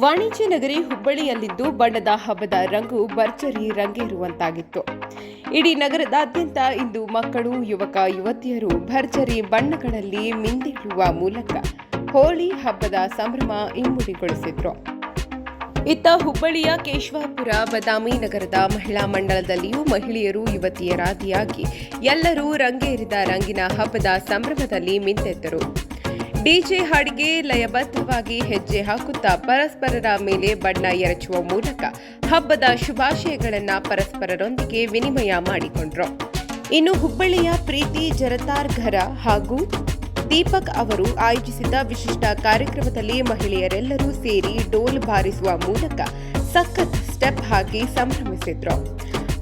ವಾಣಿಜ್ಯ ನಗರಿ ಹುಬ್ಬಳ್ಳಿಯಲ್ಲಿದ್ದು ಬಣ್ಣದ ಹಬ್ಬದ ರಂಗು ಭರ್ಜರಿ ರಂಗೇರುವಂತಾಗಿತ್ತು. ಇಡೀ ನಗರದಾದ್ಯಂತ ಇಂದು ಮಕ್ಕಳು, ಯುವಕ, ಯುವತಿಯರು ಭರ್ಜರಿ ಬಣ್ಣಗಳಲ್ಲಿ ಮಿಂದೇಳುವ ಮೂಲಕ ಹೋಳಿ ಹಬ್ಬದ ಸಂಭ್ರಮ ಇಮ್ಮಡಿಗೊಳಿಸಿದ್ರು ಇತ್ತ ಹುಬ್ಬಳ್ಳಿಯ ಕೇಶವಾಪುರ ಬದಾಮಿ ನಗರದ ಮಹಿಳಾ ಮಂಡಲದಲ್ಲಿಯೂ ಮಹಿಳೆಯರು, ಯುವತಿಯರಾದಿಯಾಗಿ ಎಲ್ಲರೂ ರಂಗೇರಿದ ರಂಗಿನ ಹಬ್ಬದ ಸಂಭ್ರಮದಲ್ಲಿ ಮಿಂದೆದ್ದರು. ಡಿಜೆ ಹಾಡಿಗೆ ಲಯಬದ್ಧವಾಗಿ ಹೆಜ್ಜೆ ಹಾಕುತ್ತಾ ಪರಸ್ಪರರ ಮೇಲೆ ಬಣ್ಣ ಎರಚುವ ಮೂಲಕ ಹಬ್ಬದ ಶುಭಾಶಯಗಳನ್ನ ಪರಸ್ಪರರೊಂದಿಗೆ ವಿನಿಮಯ ಮಾಡಿಕೊಂಡ್ರು. ಇನ್ನು ಹುಬ್ಬಳ್ಳಿಯ ಪ್ರೀತಿ ಜರತಾರ್ ಘರ ಹಾಗೂ ದೀಪಕ್ ಅವರು ಆಯೋಜಿಸಿದ್ದ ವಿಶಿಷ್ಟ ಕಾರ್ಯಕ್ರಮದಲ್ಲಿ ಮಹಿಳೆಯರೆಲ್ಲರೂ ಸೇರಿ ಡೋಲ್ ಬಾರಿಸುವ ಮೂಲಕ ಸಖತ್ ಸ್ಟೆಪ್ ಹಾಕಿ ಸಂಭ್ರಮಿಸಿದ್ರು.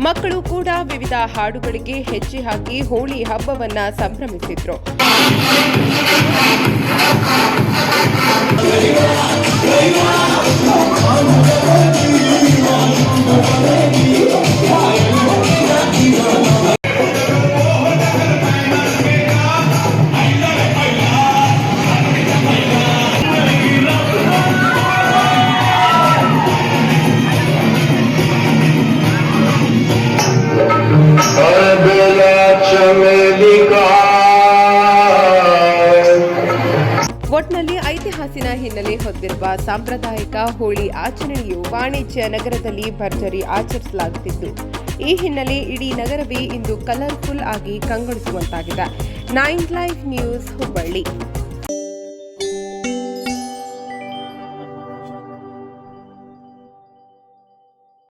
ಮಕ್ಕಳು ಕೂಡ ವಿವಿಧ ಹಾಡುಗಳಿಗೆ ಹೆಜ್ಜೆ ಹಾಕಿ ಹೋಳಿ ಹಬ್ಬವನ್ನ ಸಂಭ್ರಮಿಸಿದ್ರು. ಒಟ್ನಲ್ಲಿ ಐತಿಹಾಸಿಕ ಹಿನ್ನೆಲೆ ಹೊಂದಿರುವ ಸಾಂಪ್ರದಾಯಿಕ ಹೋಳಿ ಆಚರಣೆಯು ವಾಣಿಜ್ಯ ನಗರದಲ್ಲಿ ಭರ್ಜರಿ ಆಚರಿಸಲಾಗುತ್ತಿದ್ದು, ಈ ಹಿನ್ನೆಲೆ ಇಡೀ ನಗರವೇ ಇಂದು ಕಲರ್ಫುಲ್ ಆಗಿ ಕಂಗೊಳಿಸುವಂತಾಗಿದೆ. Nine life news Hubballi.